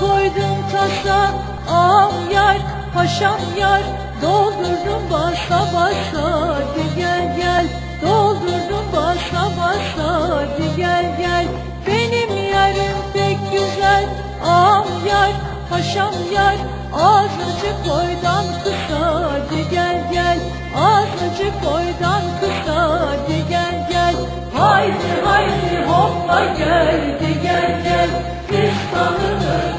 koydum tasa Am yar, paşam yar. Doldurdum basa basa Hadi gel gel. Doldurdum basa basa Hadi gel gel. Benim yarım pek güzel Am yar, paşam yar. Azıcık boydan kısa Hadi gel gel. Azıcık boydan kısa Hadi gel gel. Haydi haydi geldi gel geldi gel gel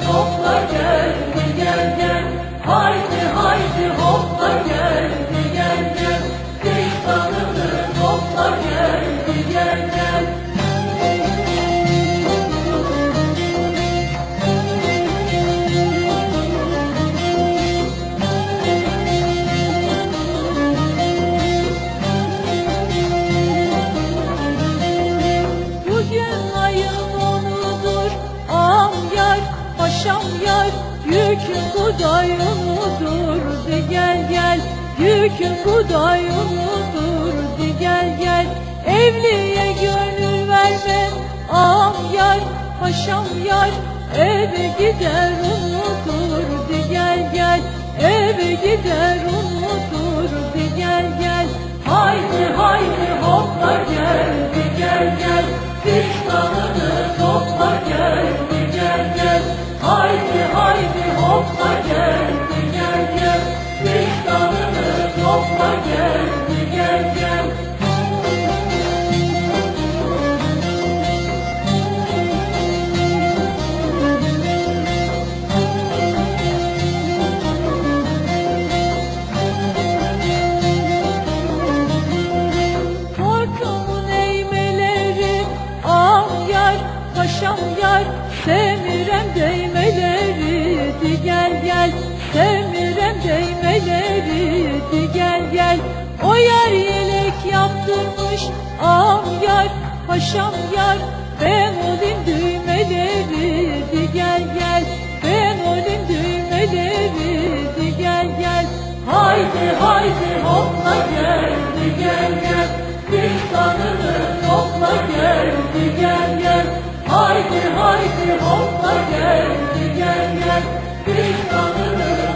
Haydi haydi hopla geldi gel gel Pistanını topla geldi paşam yar Yükün kudayunudur De gel gel. Yükün kudayunudur De gel gel. Evliye gönül verme Am yar, paşam yar. Eve gider unutur De gel gel. Eve gider unutur De gel gel. Haydi haydi hopla geldi gel gel. Pistanını paşam yar Semirem değmeleri Di gel gel. Semirem değmeleri Di gel gel. O yar yelek yaptırmış Am yar, paşam yar. Ben olayım düğmeleri Di gel gel. Ben olayım düğmeleri Di gel gel. Haydi haydi hopla gel Haydi haydi hopla geldi gel gel. Pistanını